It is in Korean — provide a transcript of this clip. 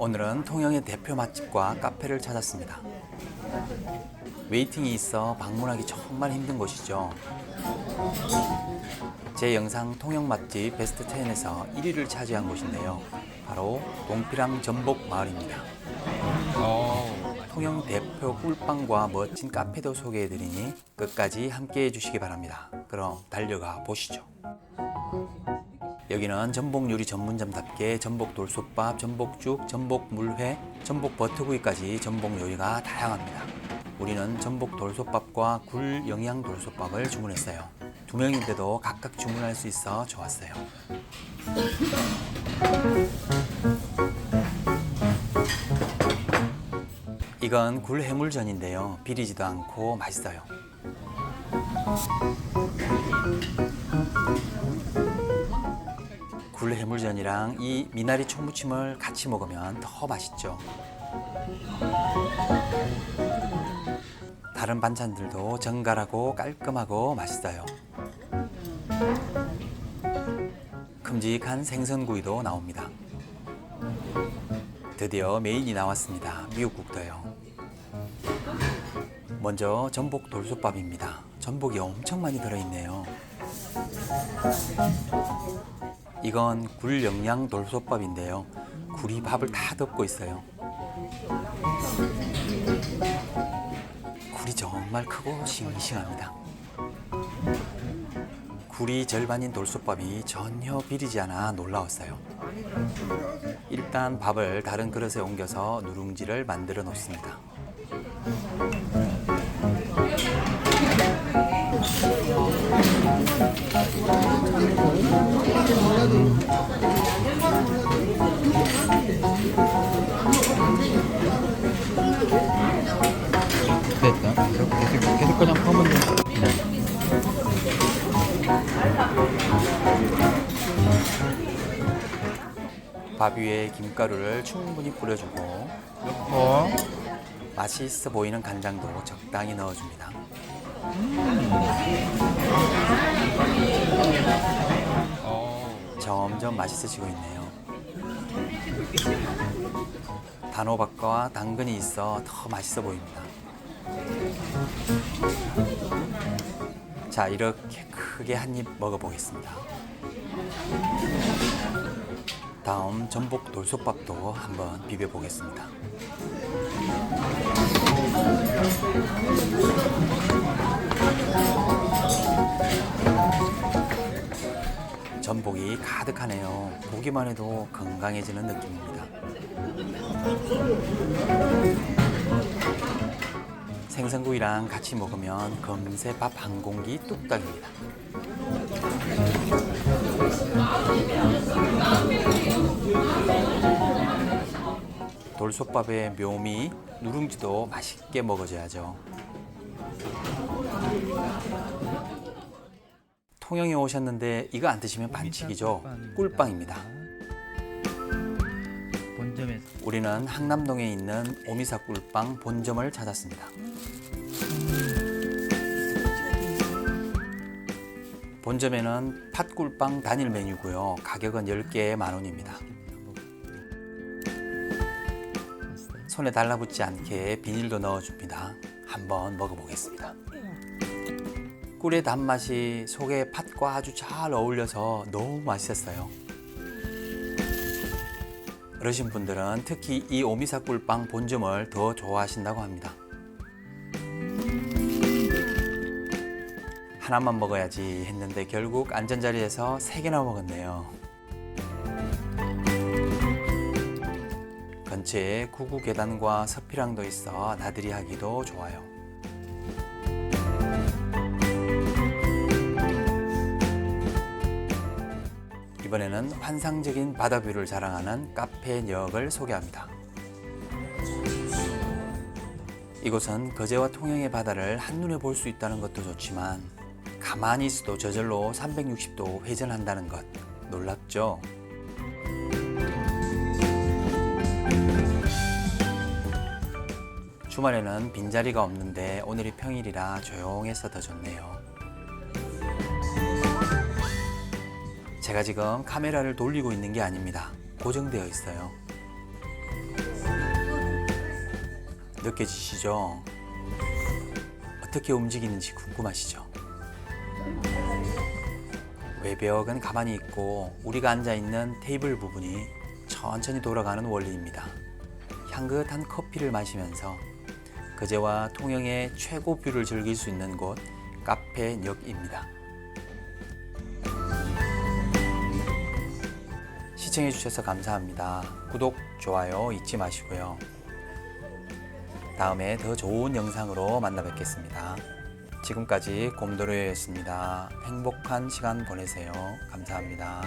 오늘은 통영의 대표 맛집과 카페를 찾았습니다. 웨이팅이 있어 방문하기 정말 힘든 곳이죠. 제 영상 통영 맛집 베스트 10에서 1위를 차지한 곳인데요. 바로 동피랑 전복 마을입니다. 통영 대표 꿀빵과 멋진 카페도 소개해드리니 끝까지 함께 해 주시기 바랍니다. 그럼 달려가 보시죠. 여기는 전복 요리 전문점답게 전복 돌솥밥, 전복죽, 전복 물회, 전복 버터구이까지 전복 요리가 다양합니다. 우리는 전복 돌솥밥과 굴 영양 돌솥밥을 주문했어요. 두 명인데도 각각 주문할 수 있어 좋았어요. 이건 굴 해물전인데요. 비리지도 않고 맛있어요. 굴 해물전이랑 이 미나리 초무침을 같이 먹으면 더 맛있죠. 다른 반찬들도 정갈하고 깔끔하고 맛있어요. 큼직한 생선구이도 나옵니다. 드디어 메인이 나왔습니다. 미역국도요. 먼저 전복 돌솥밥입니다. 전복이 엄청 많이 들어있네요. 이건 굴 영양 돌솥밥인데요. 굴이 밥을 다 덮고 있어요. 굴이 정말 크고 싱싱합니다. 굴이 절반인 돌솥밥이 전혀 비리지 않아 놀라웠어요. 일단 밥을 다른 그릇에 옮겨서 누룽지를 만들어 놓습니다. 됐다. 계속, 계속 그냥 하면 돼. 밥 위에 김가루를 충분히 뿌려주고 어? 맛있어 보이는 간장도 적당히 넣어줍니다. 점점 맛있어지고 있네요. 단호박과 당근이 있어 더 맛있어 보입니다. 자, 이렇게 크게 한 입 먹어보겠습니다. 다음 전복 돌솥밥도 한번 비벼보겠습니다. 전복이 가득하네요. 보기만 해도 건강해지는 느낌입니다. 생선구이랑 같이 먹으면 금세 밥한 공기 뚝딱입니다. 돌솥밥의 묘미, 누룽지도 맛있게 먹어줘야죠. 통영에 오셨는데 이거 안 드시면 반칙이죠. 꿀빵입니다. 본점에서 우리는 항남동에 있는 오미사 꿀빵 본점을 찾았습니다. 본점에는 팥꿀빵 단일 메뉴고요. 가격은 10개에 만 원입니다. 손에 달라붙지 않게 비닐도 넣어줍니다. 한번 먹어보겠습니다. 꿀의 단맛이 속에 팥과 아주 잘 어울려서 너무 맛있었어요. 어르신 분들은 특히 이 오미사 꿀빵 본점을 더 좋아하신다고 합니다. 하나만 먹어야지 했는데 결국 안전자리에서 세 개나 먹었네요. 근처에 구구 계단과 서피랑도 있어 나들이 하기도 좋아요. 이번에는 환상적인 바다뷰를 자랑하는 카페 역을 소개합니다. 이곳은 거제와 통영의 바다를 한눈에 볼 수 있다는 것도 좋지만 가만히 있어도 저절로 360도 회전한다는 것 놀랍죠? 주말에는 빈자리가 없는데 오늘이 평일이라 조용해서 더 좋네요. 제가 지금 카메라를 돌리고 있는 게 아닙니다. 고정되어 있어요. 느껴지시죠? 어떻게 움직이는지 궁금하시죠? 외벽은 가만히 있고 우리가 앉아 있는 테이블 부분이 천천히 돌아가는 원리입니다. 향긋한 커피를 마시면서 그제와 통영의 최고 뷰를 즐길 수 있는 곳 카페 역입니다. 시청해 주셔서 감사합니다. 구독, 좋아요 잊지 마시고요. 다음에 더 좋은 영상으로 만나 뵙겠습니다. 지금까지 곰도로였습니다. 행복한 시간 보내세요. 감사합니다.